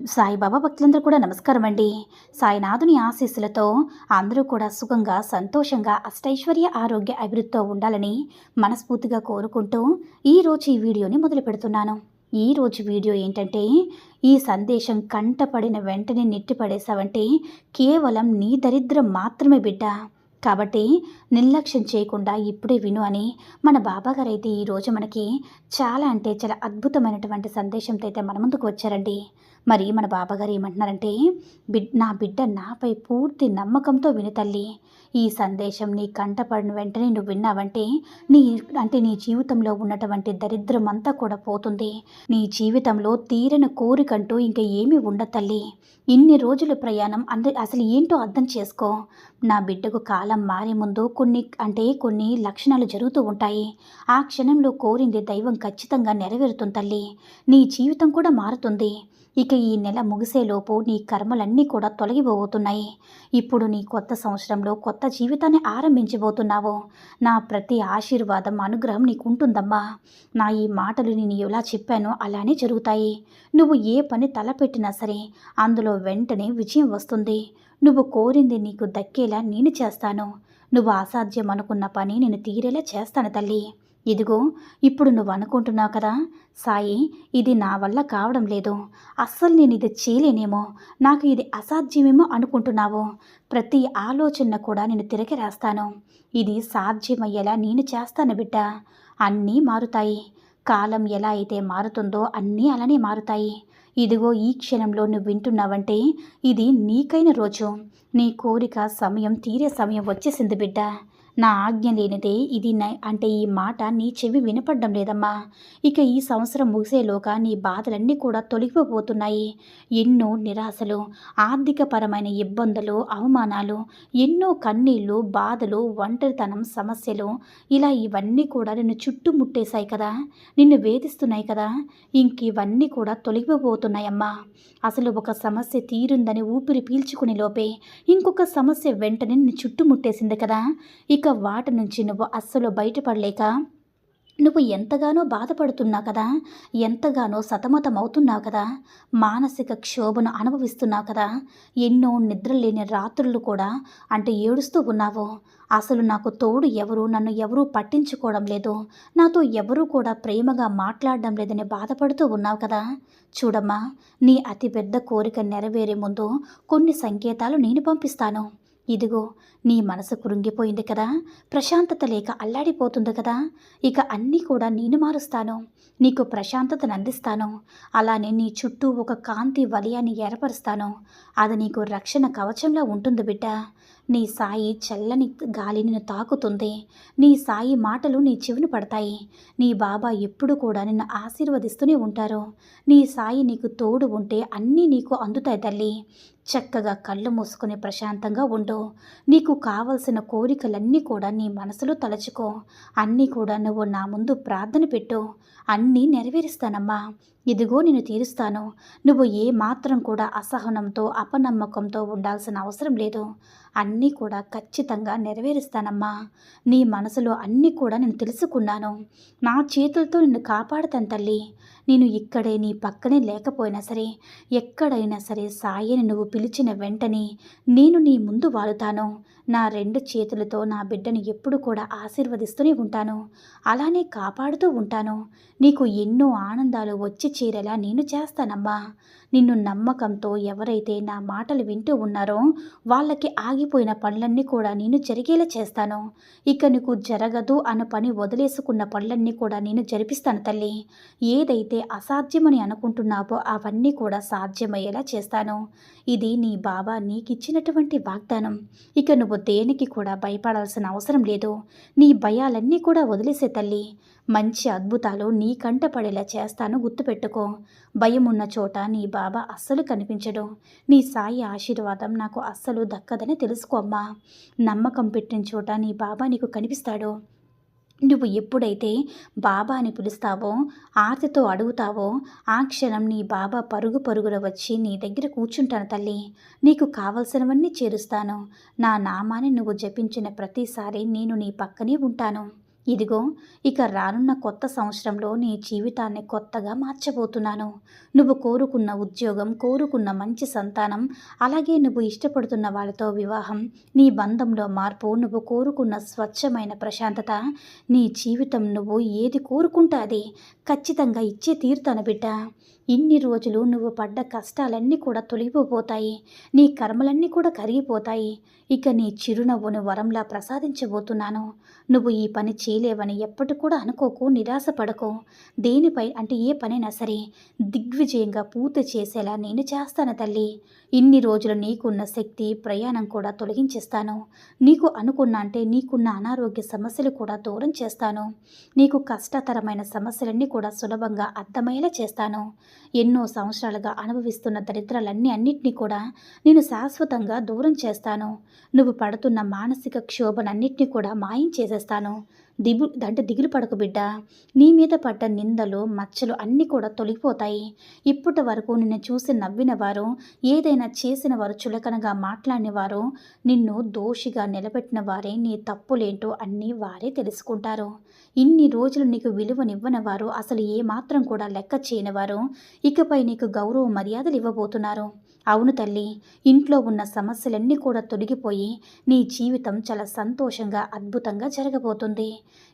సాయిబాబా భక్తులందరూ కూడా నమస్కారం అండి సాయినాథుని ఆశీస్సులతో అందరూ కూడా సుఖంగా సంతోషంగా అష్టైశ్వర్య ఆరోగ్య అభివృద్ధితో ఉండాలని మనస్ఫూర్తిగా కోరుకుంటూ ఈరోజు ఈ వీడియోని మొదలు పెడుతున్నాను. ఈరోజు వీడియో ఏంటంటే ఈ సందేశం కంటపడిన వెంటనే నెట్టిపడేశావంటే కేవలం నీ దరిద్రం మాత్రమే బిడ్డ. కాబట్టి నిర్లక్ష్యం చేయకుండా ఇప్పుడే విను అని మన బాబాగారు అయితే ఈరోజు మనకి చాలా అంటే చాలా అద్భుతమైనటువంటి సందేశంతో అయితే మన ముందుకు వచ్చారండి. మరి మన బాబాగారు ఏమంటున్నారంటే బిడ్ నా బిడ్డ నాపై పూర్తి నమ్మకంతో విను తల్లి. ఈ సందేశం నీ కంటపడిన వెంటనే నువ్వు విన్నావంటే నీ అంటే నీ జీవితంలో ఉన్నటువంటి దరిద్రం అంతా కూడా పోతుంది. నీ జీవితంలో తీరని కోరికంటూ ఇంకా ఏమీ ఉండదు తల్లి. ఇన్ని రోజుల ప్రయాణం అంద అసలు ఏంటో అర్థం చేసుకో. నా బిడ్డకు కాలం మారే ముందు కొన్ని అంటే కొన్ని లక్షణాలు జరుగుతూ ఉంటాయి. ఆ క్షణంలో కోరింది దైవం ఖచ్చితంగా నెరవేరుతుంది తల్లి. నీ జీవితం కూడా మారుతుంది. ఇక ఈ నెల ముగిసేలోపు నీ కర్మలన్నీ కూడా తొలగిపోతున్నాయి ఇప్పుడు నీ కొత్త సంవత్సరంలో కొత్త జీవితాన్ని ఆరంభించబోతున్నావు. నా ప్రతి ఆశీర్వాదం అనుగ్రహం నీకు ఉంటుందమ్మా నా ఈ మాటలు నేను ఎలా చెప్పానో అలానే జరుగుతాయి. నువ్వు ఏ పని తలపెట్టినా సరే అందులో వెంటనే విజయం వస్తుంది. నువ్వు కోరింది నీకు దక్కేలా నేను చేస్తాను. నువ్వు అసాధ్యం అనుకున్న పని నేను తీరేలా చేస్తాను తల్లి. ఇదిగో ఇప్పుడు నువ్వు అనుకుంటున్నావు కదా? సాయి ఇది నా వల్ల కావడం లేదు. అస్సలు నేను ఇది చేయలేనేమో. నాకు ఇది అసాధ్యమేమో అనుకుంటున్నావు. ప్రతి ఆలోచన కూడా నేను తిరిగి రాస్తాను. ఇది సాధ్యమయ్యేలా నేను చేస్తాను బిడ్డ. అన్నీ మారుతాయి. కాలం ఎలా అయితే మారుతుందో అన్నీ అలానే మారుతాయి. ఇదిగో ఈ క్షణంలో నువ్వు వింటున్నావంటే ఇది నీకైన రోజు. నీ కోరిక సమయం తీరే సమయం వచ్చేసింది బిడ్డ. నా ఆజ్ఞ లేనిదే ఇది అంటే ఈ మాట నీ చెవి వినపడడం లేదమ్మా. ఇక ఈ సంవత్సరం ముగిసేలోగా నీ బాధలన్నీ కూడా తొలగిపోతున్నాయి ఎన్నో నిరాశలు ఆర్థికపరమైన ఇబ్బందులు అవమానాలు ఎన్నో కన్నీళ్ళు బాధలు ఒంటరితనం సమస్యలు ఇలా ఇవన్నీ కూడా నిన్ను చుట్టుముట్టేశాయి కదా. నిన్ను వేధిస్తున్నాయి కదా. ఇంక ఇవన్నీ కూడా తొలగిపోతున్నాయమ్మా అసలు ఒక సమస్య తీరుందని ఊపిరి పీల్చుకునే లోపే ఇంకొక సమస్య వెంటనే నిన్ను చుట్టుముట్టేసింది కదా. ఇక వాటి నుంచి నువ్వు అస్సలు బయటపడలేక నువ్వు ఎంతగానో బాధపడుతున్నావు కదా ఎంతగానో సతమతమవుతున్నావు కదా మానసిక క్షోభను అనుభవిస్తున్నావు కదా ఎన్నో నిద్రలేని రాత్రులు కూడా అంటే ఏడుస్తూ ఉన్నావు. అసలు నాకు తోడు ఎవరు నన్ను ఎవరూ పట్టించుకోవడం లేదు నాతో ఎవరూ కూడా ప్రేమగా మాట్లాడడం లేదని బాధపడుతూ ఉన్నావు కదా. చూడమ్మా నీ అతిపెద్ద కోరిక నెరవేరే ముందు కొన్ని సంకేతాలు నేను పంపిస్తాను. ఇదిగో నీ మనసు కృంగిపోయింది కదా. ప్రశాంతత లేక అల్లాడిపోతుంది కదా. ఇక అన్నీ కూడా నేను మారుస్తాను. నీకు ప్రశాంతతను అందిస్తాను. అలానే నీ చుట్టూ ఒక కాంతి వలయాన్ని ఏర్పరుస్తాను. అది నీకు రక్షణ కవచంలా ఉంటుంది బిడ్డ. నీ సాయి చల్లని గాలి నిన్ను తాకుతుంది. నీ సాయి మాటలు నీ చెవిని పడతాయి. నీ బాబా ఎప్పుడు కూడా నిన్ను ఆశీర్వదిస్తూనే ఉంటారు. నీ సాయి నీకు తోడు ఉంటే అన్నీ నీకు అందుతాయి తల్లి. చక్కగా కళ్ళు మూసుకొని ప్రశాంతంగా ఉండు. నీకు కావలసిన కోరికలన్నీ కూడా నీ మనసులో తలచుకో. అన్నీ కూడా నువ్వు నా ముందు ప్రార్థన పెట్టు. అన్నీ నెరవేరుస్తానమ్మా. ఇదిగో నేను తీరుస్తాను. నువ్వు ఏ మాత్రం కూడా అసహనంతో అపనమ్మకంతో ఉండాల్సిన అవసరం లేదు. అన్నీ కూడా ఖచ్చితంగా నెరవేరుస్తానమ్మా. నీ మనసులో అన్నీ కూడా నేను తెలుసుకున్నాను. నా చేతులతో నిన్ను కాపాడతాను తల్లి. నేను ఇక్కడే నీ పక్కనే లేకపోయినా సరే ఎక్కడైనా సరే సాయిని నువ్వు పిలిచిన వెంటనే నేను నీ ముందు వాలుతాను. నా రెండు చేతులతో నా బిడ్డను ఎప్పుడు కూడా ఆశీర్వదిస్తూనే ఉంటాను. అలానే కాపాడుతూ ఉంటాను. నీకు ఎన్నో ఆనందాలు వచ్చి చేరేలా నేను చేస్తానమ్మా. నిన్ను నమ్మకంతో ఎవరైతే నా మాటలు వింటూ ఉన్నారో వాళ్ళకి ఆగిపోయిన పనులన్నీ కూడా నేను జరిగేలా చేస్తాను. ఇక నీకు జరగదు అన్న పని వదిలేసుకున్న పనులన్నీ కూడా నేను జరిపిస్తాను తల్లి. ఏదైతే అసాధ్యమని అనుకుంటున్నావో అవన్నీ కూడా సాధ్యమయ్యేలా చేస్తాను. ఇది నీ బాబా నీకిచ్చినటువంటి వాగ్దానం. ఇక నువ్వు దేనికి కూడా భయపడాల్సిన అవసరం లేదు. నీ భయాలన్నీ కూడా వదిలేసే తల్లి. మంచి అద్భుతాలు నీ కంట పడేలా చేస్తాను గుర్తుపెట్టుకో. భయం ఉన్న చోట నీ బాబా అస్సలు కనిపించడు. నీ సాయి ఆశీర్వాదం నాకు అస్సలు దక్కదని తెలుసుకోమ్మా నమ్మకం పెట్టిన చోట నీ బాబా నీకు కనిపిస్తాడు. నువ్వు ఎప్పుడైతే బాబా అని పిలుస్తావో ఆర్తితో అడుగుతావో ఆ క్షణం నీ బాబా పరుగు పరుగున వచ్చి నీ దగ్గర కూర్చుంటాను తల్లి. నీకు కావలసినవన్నీ చేరుస్తాను. నా నామాన్ని నువ్వు జపించిన ప్రతిసారి నేను నీ పక్కనే ఉంటాను. ఇదిగో ఇక రానున్న కొత్త సంవత్సరంలో నీ జీవితాన్ని కొత్తగా మార్చబోతున్నాను. నువ్వు కోరుకున్న ఉద్యోగం కోరుకున్న మంచి సంతానం అలాగే నువ్వు ఇష్టపడుతున్న వాళ్ళతో వివాహం నీ బంధంలో మార్పు నువ్వు కోరుకున్న స్వచ్ఛమైన ప్రశాంతత నీ జీవితం నువ్వు ఏది కోరుకుంటే అది. ఖచ్చితంగా ఇచ్చే తీరుతాను బిడ్డ. ఇన్ని రోజులు నువ్వు పడ్డ కష్టాలన్నీ కూడా తొలగిపోతాయి. నీ కర్మలన్నీ కూడా కరిగిపోతాయి. ఇక నీ చిరునవ్వును వరంలా ప్రసాదించబోతున్నాను. నువ్వు ఈ పని చేయలేవని ఎప్పటి కూడా అనుకోకు నిరాశపడకు. దేనిపై అంటే ఏ పనైనా సరే దిగ్విజయంగా పూర్తి చేసేలా నేను చేస్తాను తల్లి. ఇన్ని రోజులు నీకున్న శక్తి ప్రయాణం కూడా తొలగించేస్తాను. నీకు అనుకున్న అంటే నీకున్న అనారోగ్య సమస్యలు కూడా దూరం చేస్తాను. నీకు కష్టతరమైన సమస్యలన్నీ కూడా సులభంగా అర్థమయ్యేలా చేస్తాను. ఎన్నో సంవత్సరాలుగా అనుభవిస్తున్న దరిద్రాలన్నీ అన్నిటినీ కూడా నేను శాశ్వతంగా దూరం చేస్తాను. నువ్వు పడుతున్న మానసిక క్షోభనన్నింటినీ కూడా మాయం చేసేస్తాను. దిగు అంటే దిగులు పడకు బిడ్డ. నీ మీద పడ్డ నిందలు మచ్చలు అన్నీ కూడా తొలగిపోతాయి. ఇప్పటి వరకు నిన్ను చూసి నవ్విన వారు ఏదైనా చేసిన వారు చులకనగా మాట్లాడిన వారు నిన్ను దోషిగా నిలబెట్టిన వారే నీ తప్పులేంటో అన్నీ వారే తెలుసుకుంటారు. ఇన్ని రోజులు నీకు విలువనివ్వని వారు అసలు ఏమాత్రం కూడా లెక్క చేయని వారు ఇకపై నీకు గౌరవ మర్యాదలు ఇవ్వబోతున్నారు. అవును తల్లి ఇంట్లో ఉన్న సమస్యలన్నీ కూడా తొలగిపోయి నీ జీవితం చాలా సంతోషంగా అద్భుతంగా జరగబోతుంది.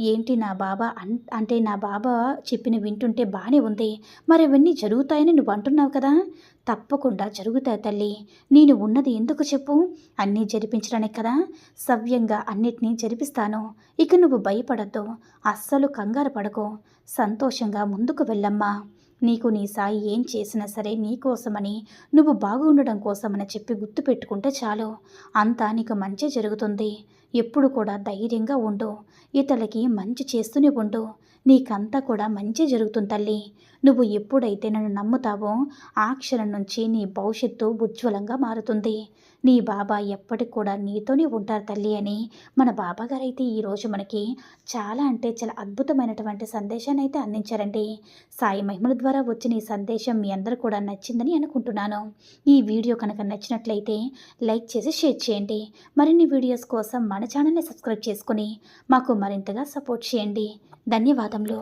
ఏంటి నా బాబా అన్ అంటే నా బాబా చెప్పిన వింటుంటే బాగానే ఉంది. మరి అవన్నీ జరుగుతాయని నువ్వు అంటున్నావు కదా? తప్పకుండా జరుగుతాయి తల్లి. నేను ఉన్నది ఎందుకు చెప్పు? అన్నీ జరిపించడానికి కదా? సవ్యంగా అన్నిటినీ జరిపిస్తాను. ఇక నువ్వు భయపడద్దు. అస్సలు కంగారు పడకు. సంతోషంగా ముందుకు వెళ్ళమ్మా. నీకు నీ సాయి ఏం చేసినా సరే నీకోసమని నువ్వు బాగుండడం కోసమని చెప్పి గుర్తుపెట్టుకుంటే చాలు. అంతా నీకు మంచి జరుగుతుంది. ఎప్పుడు కూడా ధైర్యంగా ఉండు. ఇతరులకి మంచి చేస్తూనే ఉండు. నీకంతా కూడా మంచి జరుగుతుంది తల్లి. నువ్వు ఎప్పుడైతే నన్ను నమ్ముతావో ఆ క్షణం నుంచి నీ భవిష్యత్తు ఉజ్వలంగా మారుతుంది. నీ బాబా ఎప్పటికి కూడా నీతోనే ఉంటారు తల్లి అని మన బాబా గారు అయితే ఈరోజు మనకి చాలా అంటే చాలా అద్భుతమైనటువంటి సందేశాన్ని అయితే అందించారండి. సాయి మహిమల ద్వారా వచ్చిన ఈ సందేశం మీ అందరూ కూడా నచ్చిందని అనుకుంటున్నాను. ఈ వీడియో కనుక నచ్చినట్లయితే లైక్ చేసి షేర్ చేయండి. మరిన్ని వీడియోస్ కోసం మన ఛానల్ని సబ్స్క్రైబ్ చేసుకుని మాకు మరింతగా సపోర్ట్ చేయండి. ధన్యవాదములు.